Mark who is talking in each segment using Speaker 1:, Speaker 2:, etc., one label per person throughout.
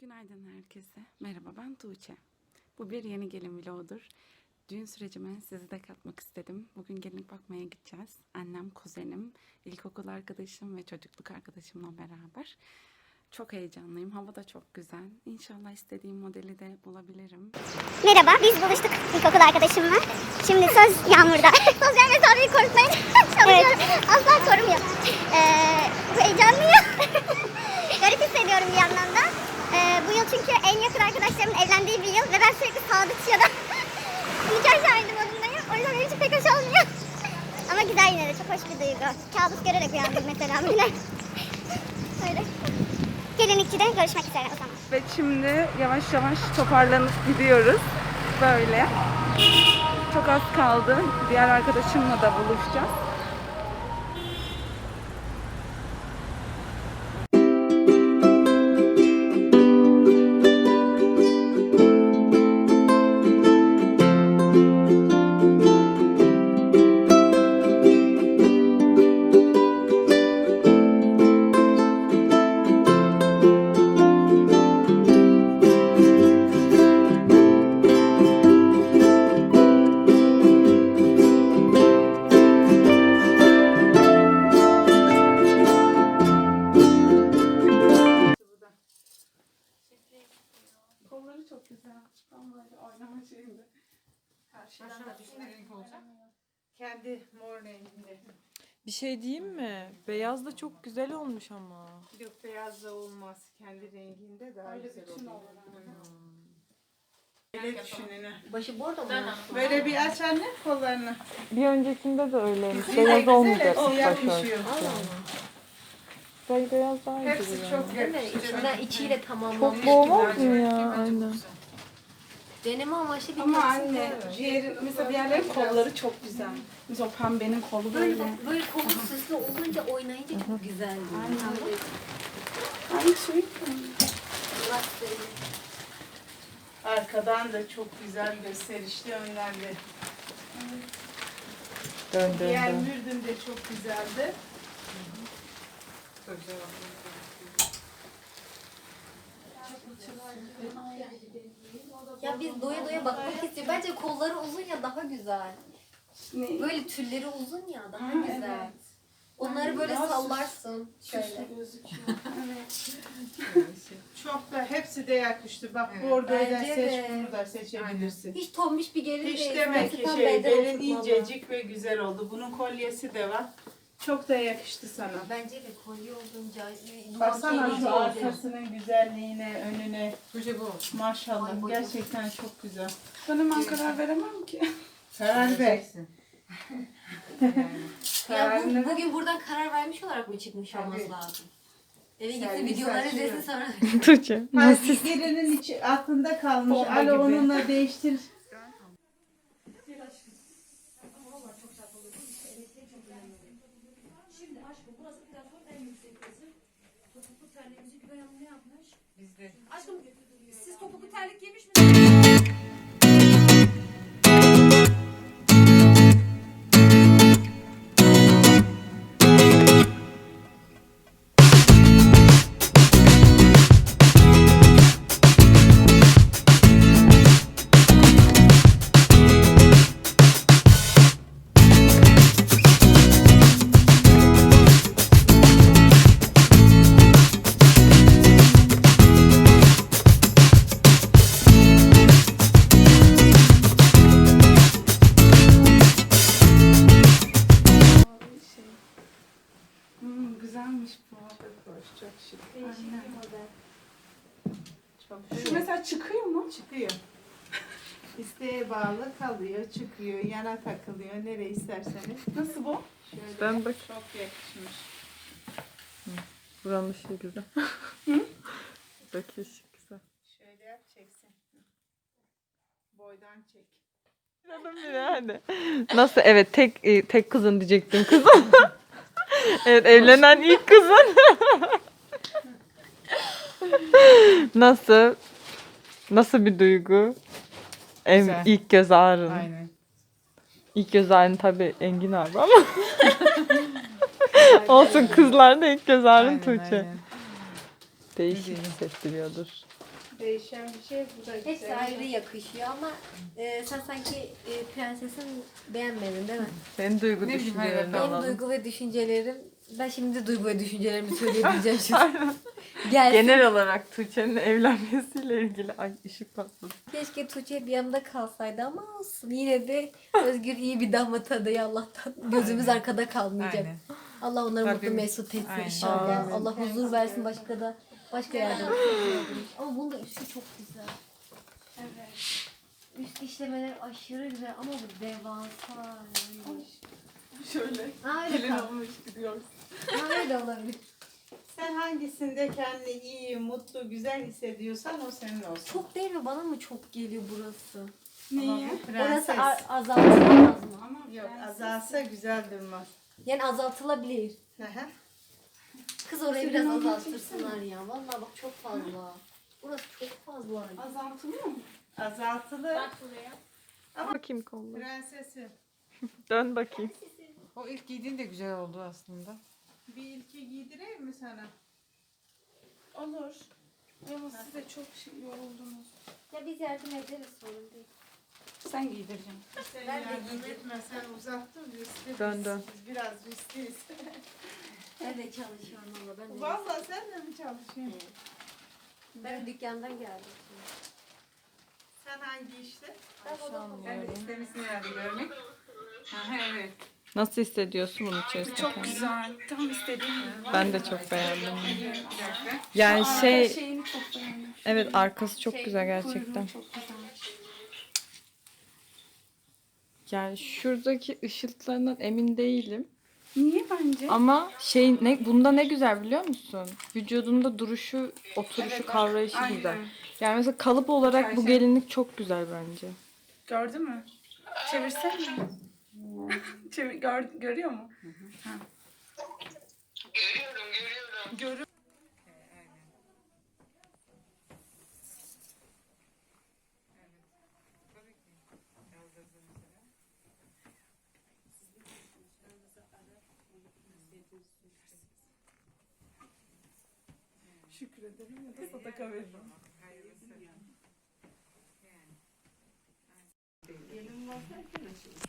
Speaker 1: Günaydın herkese. Merhaba ben Tuğçe. Bu bir yeni gelin vlogudur. Düğün sürecime sizi de katmak istedim. Bugün gelinlik bakmaya gideceğiz. Annem, kuzenim, ilkokul arkadaşım ve çocukluk arkadaşımla beraber. Çok heyecanlıyım. Hava da çok güzel. İnşallah istediğim modeli de bulabilirim.
Speaker 2: Merhaba, biz buluştuk ilkokul arkadaşımla. Şimdi söz Yağmur'da. Sosyal mesafeyi korumaya çalışıyorum. Asla korumuyor. Ee, bu heyecanlıyım. Garip hissediyorum bir yandan da. Ee, bu yıl çünkü en yakın arkadaşlarımın evlendiği bir yıl ve ben sürekli Sadıkçı'da nikah şahidi modundayım. O yüzden benim için pek hoş olmuyor. Ama güzel yine de çok hoş bir duygu. Kabus görerek uyandım mesela bugüne. Öyle. Gelinlikçide görüşmek üzere o zaman.
Speaker 1: Ve şimdi yavaş yavaş toparlanıp gidiyoruz. Böyle. Çok az kaldı. Diğer arkadaşımla da buluşacağız.
Speaker 3: Kendi mor renginde.
Speaker 4: Bir şey diyeyim mi? Beyaz da çok güzel olmuş ama.
Speaker 3: Yok beyaz da olmaz. Kendi renginde daha
Speaker 1: Öyle
Speaker 3: güzel
Speaker 1: bütün olur.
Speaker 3: Öyle düşünün.
Speaker 5: Başı bordo mu?
Speaker 3: Böyle bir aç anne kollarını.
Speaker 4: Bir öncekinde de öyleymiş. Beyaz olmayacak
Speaker 3: yakışıyor.
Speaker 4: Bey beyaz daha iyi
Speaker 3: Hepsi çok yakışıyor.
Speaker 5: İçinden içiyle tamamlamış.
Speaker 4: Çok bu olmaz mı ya? Aynen.
Speaker 5: Deneme amaçlı bir
Speaker 1: Ama anne,
Speaker 5: var.
Speaker 1: diğer, mesela diğerlerin kolları çok güzel. Mesela o pembenin kolu
Speaker 5: Böyle
Speaker 1: böyle.
Speaker 5: böyle kolu süslü olunca oynayınca çok güzel. Aynen.
Speaker 1: Ay şey.
Speaker 3: Arkadan da çok güzel gösterişli önlerde.
Speaker 4: Dön dön
Speaker 3: Diğer
Speaker 4: dön.
Speaker 3: mürdüm de çok güzeldi.
Speaker 5: Ya biz doya doya bakmak istiyoruz. Bence kolları uzun ya daha güzel.
Speaker 1: Ne?
Speaker 5: Böyle tülleri uzun ya daha
Speaker 1: Ha,
Speaker 5: güzel.
Speaker 1: evet.
Speaker 5: Onları böyle
Speaker 1: Daha süs-
Speaker 5: sallarsın şöyle.
Speaker 1: Süslü gözüküyor. Evet.
Speaker 3: Çok da hepsi de yakıştı. Bak bordoyu da
Speaker 5: Bence
Speaker 3: seç,
Speaker 5: de.
Speaker 3: bunu da seçebilirsin.
Speaker 5: Hiç tombiş bir gelin
Speaker 3: Hiç
Speaker 5: değil.
Speaker 3: demek ki
Speaker 5: Gerçekten
Speaker 3: şey,
Speaker 5: beden
Speaker 3: belin
Speaker 5: oturtmalı.
Speaker 3: incecik ve güzel oldu. Bunun kolyesi de var. Çok da yakıştı sana.
Speaker 5: Bence de kolye olunca e,
Speaker 3: Baksana şu arkasının güzelliğine, önüne. Maşallah
Speaker 5: Ay, bu
Speaker 3: gerçekten çok güzel.
Speaker 1: Ben hemen karar veremem ki.
Speaker 3: Karar ver.
Speaker 5: Ya
Speaker 3: Kararını
Speaker 5: bu, bugün buradan karar vermiş olarak mı çıkmış
Speaker 3: Tabii.
Speaker 5: olması lazım? Eve
Speaker 3: Servis
Speaker 5: videoları
Speaker 3: açıyor.
Speaker 5: izlesin sonra.
Speaker 4: Tuğçe.
Speaker 3: Ha, birinin içi aklında kalmış.
Speaker 1: Bomba
Speaker 3: Alo
Speaker 1: gibi.
Speaker 3: onunla değiştir. Thank you. Bağlı kalıyor, çıkıyor, yana takılıyor. Nereye isterseniz.
Speaker 1: Nasıl bu?
Speaker 3: Şöyle
Speaker 4: Ben bak.
Speaker 3: çok yakışmış.
Speaker 4: Buranın ışığı güzel. Bak ışık güzel.
Speaker 3: Şöyle yap çeksin. Boydan çek.
Speaker 4: Hadi. Nasıl? Evet tek e, tek kızın diyecektim kızım. evet evlenen ilk kızın. Nasıl? Nasıl bir duygu? En,
Speaker 3: Güzel.
Speaker 4: ilk göz ağrın.
Speaker 3: Aynen.
Speaker 4: İlk göz ağrın tabii Engin abi ama. Olsun kızlar da ilk göz ağrın
Speaker 3: Aynen,
Speaker 4: Tuğçe.
Speaker 3: aynen.
Speaker 4: Değişik hissettiriyordur.
Speaker 3: Değişen bir şey bu da güzel.
Speaker 5: Hepsi ayrı yakışıyor ama e, sen sanki e, prensesin beğenmedin değil mi?
Speaker 4: Senin duygu
Speaker 1: bileyim,
Speaker 4: düşüncelerini
Speaker 5: Benim
Speaker 4: alalım.
Speaker 5: duygu ve düşüncelerim, ben şimdi duygu ve düşüncelerimi söyleyebileceğim şimdi. Gelsin.
Speaker 4: Genel olarak Tuğçe'nin evlenmesiyle ilgili ay ışık patladı.
Speaker 5: Keşke Tuğçe bir yanımda kalsaydı ama olsun. Yine de Özgür iyi bir damat adayı Allah'tan. Gözümüz arkada kalmayacak.
Speaker 6: Aynen.
Speaker 5: Allah onları mutlu
Speaker 6: Rabbim-
Speaker 5: mesut etsin
Speaker 6: Aynen.
Speaker 5: inşallah.
Speaker 4: Amin.
Speaker 5: Allah huzur versin başka da başka yerde. ama bunun da üstü çok güzel. Evet. Üst işlemeler aşırı güzel ama bu devasa.
Speaker 1: Şöyle.
Speaker 5: Öyle
Speaker 1: Gelin
Speaker 5: kal.
Speaker 1: olmuş gidiyoruz.
Speaker 5: Ha öyle olabilir.
Speaker 3: Sen hangisinde kendini iyi, mutlu, güzel hissediyorsan o senin olsun.
Speaker 5: Çok değil mi? Bana mı çok geliyor burası?
Speaker 1: Niye?
Speaker 5: Orası
Speaker 3: Prenses.
Speaker 5: ar- azaltılamaz mı?
Speaker 1: Ama
Speaker 3: Yok
Speaker 1: prenses-
Speaker 3: azalsa güzel durmaz.
Speaker 5: Yani azaltılabilir.
Speaker 3: Hı hı.
Speaker 5: Kız orayı biraz azaltırsınlar ya. Vallahi bak çok fazla. Burası çok fazla.
Speaker 1: Azaltılıyor mu?
Speaker 3: Azaltılı
Speaker 4: Bakayım kolları.
Speaker 3: prensesi.
Speaker 4: Dön bakayım.
Speaker 6: O ilk giydiğin de güzel oldu aslında.
Speaker 3: Bir ilki giydireyim mi sana?
Speaker 1: Olur. Ama siz de çok şey yoruldunuz.
Speaker 5: Ya biz yardım ederiz sorun değil.
Speaker 1: Sen giydireceğim.
Speaker 3: Sen
Speaker 5: Ben de
Speaker 3: yardım
Speaker 5: giydireyim.
Speaker 3: etmesen uzaktır riskli.
Speaker 4: Dön,
Speaker 3: biz-
Speaker 4: dön.
Speaker 3: Biz biraz riskliyiz.
Speaker 5: Ben de çalışıyorum ama ben de.
Speaker 3: Valla sen de mi çalışıyorsun?
Speaker 5: Ben dükkandan geldim.
Speaker 3: Sen hangi işte?
Speaker 6: Ben de istemişsin herhalde görmek. Aha evet.
Speaker 4: Nasıl hissediyorsun bunun içerisinde?
Speaker 1: Çok
Speaker 4: kendini?
Speaker 1: güzel. Tam istediğim gibi.
Speaker 4: Ben de çok beğendim. Yani
Speaker 1: Arka
Speaker 4: şey
Speaker 1: şeyini çok beğendim.
Speaker 4: evet arkası çok
Speaker 1: Şey,
Speaker 4: güzel gerçekten.
Speaker 1: Çok güzel.
Speaker 4: Yani şuradaki ışıltılarından emin değilim.
Speaker 1: Niye bence?
Speaker 4: Ama şey ne bunda ne güzel biliyor musun? Vücudunda duruşu, oturuşu, kavrayışı
Speaker 1: Aynen.
Speaker 4: güzel. Yani mesela kalıp olarak bu gelinlik çok güzel bence.
Speaker 1: Gördün mü? Çevirsene. Çevir, gör, görüyor mu? Ha. Görüyorum, görüyorum. Şükür ederim ya da sadaka veririm. Ay ayakkabı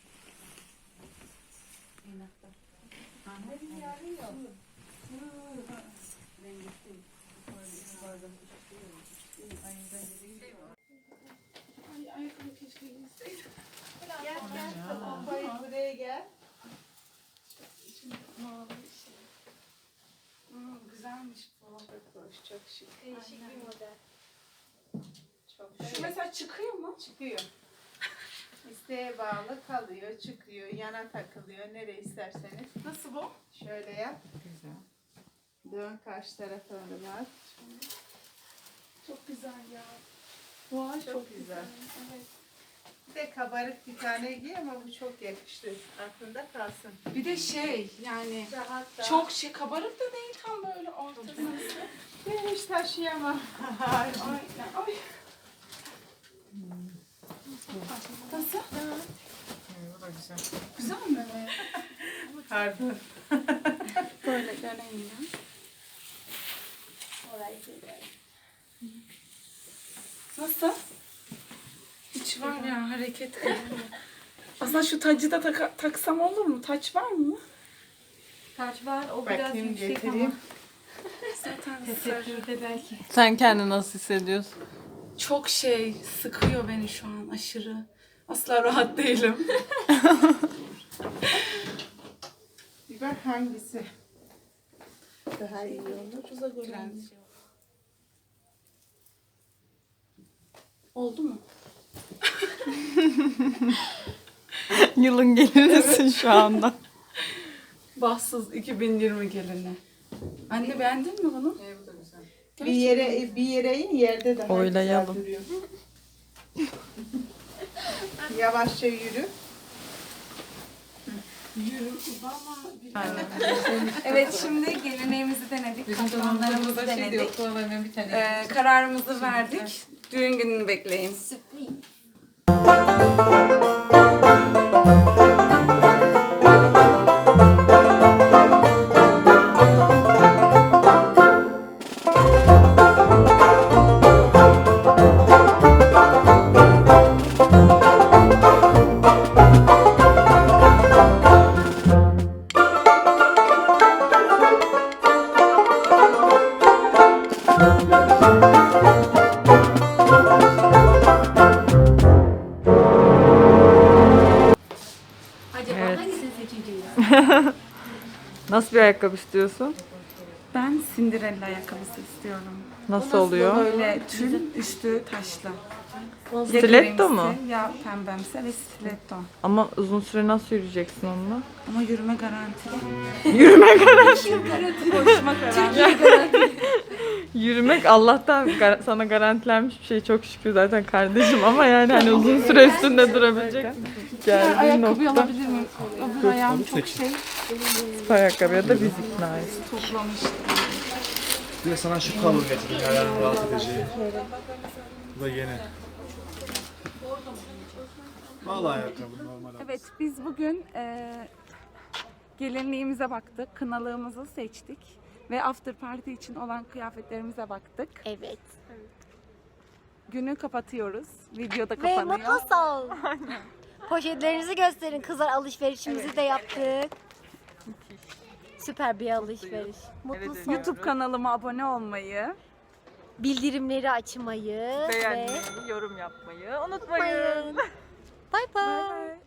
Speaker 3: Gel gel. Pompayı buraya gel.
Speaker 1: Mavi şey. Hmm, güzelmiş bu.
Speaker 3: Çok hoş, çok şık.
Speaker 5: Değişik bir model.
Speaker 3: Çok
Speaker 1: Şu
Speaker 3: şık.
Speaker 1: mesela çıkıyor mu?
Speaker 3: Çıkıyor. İsteğe bağlı kalıyor, çıkıyor, yana takılıyor. Nereye isterseniz.
Speaker 1: Nasıl bu?
Speaker 3: Şöyle yap.
Speaker 6: Güzel.
Speaker 3: Dön karşı tarafa bak.
Speaker 1: Çok güzel ya. Vay çok,
Speaker 3: Çok güzel.
Speaker 1: Evet.
Speaker 3: Bir de kabarık bir tane giy ama bu çok yakıştı. Aklında kalsın.
Speaker 1: Bir de şey yani
Speaker 3: Rahat da.
Speaker 1: çok şey kabarık da değil tam böyle ortası.
Speaker 3: Ben hiç taşıyamam.
Speaker 1: Aynen. Ay. Nasıl?
Speaker 6: Evet, bu da güzel.
Speaker 1: Güzel mi?
Speaker 3: Pardon.
Speaker 1: Böyle döneyim ben. Nasıl? Hiç var ya hareket. Aslında şu tacı da taka- taksam olur mu? Taç var mı?
Speaker 5: Taç var o biraz
Speaker 3: Bakayım
Speaker 5: yüksek
Speaker 3: getireyim.
Speaker 1: Zaten sarı.
Speaker 5: Belki.
Speaker 4: Sen kendini nasıl hissediyorsun?
Speaker 1: Çok şey sıkıyor beni şu an aşırı. Asla rahat değilim.
Speaker 3: Bir bak hangisi daha iyi olur.
Speaker 1: Prens. Oldu mu?
Speaker 4: Yılın gelinisin şu anda.
Speaker 1: Bahtsız 2020 gelini. Anne beğendin mi bunu?
Speaker 6: Evet, bu da güzel.
Speaker 3: Bir yere bir yere in yerde daha
Speaker 4: Oylayalım.
Speaker 3: güzel duruyor. Yavaşça yürü.
Speaker 1: Yürü Evet şimdi geleneğimizi denedik.
Speaker 6: Bizim
Speaker 1: Katmanlarımızı
Speaker 6: şey
Speaker 1: denedik.
Speaker 6: yoktu ama ben bir tane.
Speaker 1: Ee, kararımızı verdik. Düğün gününü bekleyin.
Speaker 5: Sürpriz.
Speaker 4: Ayakkabı istiyorsun?
Speaker 1: Ben Cinderella ayakkabısı istiyorum.
Speaker 4: Nasıl oluyor?
Speaker 1: Böyle tül, üstü taşlı. Ya
Speaker 4: Stiletto mu?
Speaker 1: Ya pembemsi ve stiletto.
Speaker 4: Ama uzun süre nasıl yürüyeceksin onunla?
Speaker 1: Ama yürüme garantili. yürüme garanti. Koşma garanti.
Speaker 4: Yürümek Allah'tan gar- sana garantilenmiş bir şey çok şükür zaten kardeşim ama yani hani uzun süre üstünde durabilecek geldiğin
Speaker 1: Ayakkabı
Speaker 4: nokta
Speaker 1: alabilir Öbür ayağım çok şey
Speaker 4: ayakkabıya da biz iknayız.
Speaker 1: toplamıştı.
Speaker 7: Bir de sana şu kablo getirdim ayağını rahat edeceği. Bu da yeni. Vallahi ayakkabı normal.
Speaker 1: Evet biz bugün e, gelinliğimize baktık. Kınalığımızı seçtik. Ve after party için olan kıyafetlerimize baktık.
Speaker 2: Evet.
Speaker 1: Günü kapatıyoruz. Videoda
Speaker 2: Ve
Speaker 1: kapanıyor.
Speaker 2: mutlu son. Poşetlerinizi gösterin kızlar alışverişimizi de yaptık. Süper bir alışveriş. Mutlu son.
Speaker 1: YouTube kanalıma abone olmayı,
Speaker 2: Bildirimleri açmayı ve
Speaker 4: Beğenmeyi, yorum yapmayı unutmayın.
Speaker 1: Bye bye.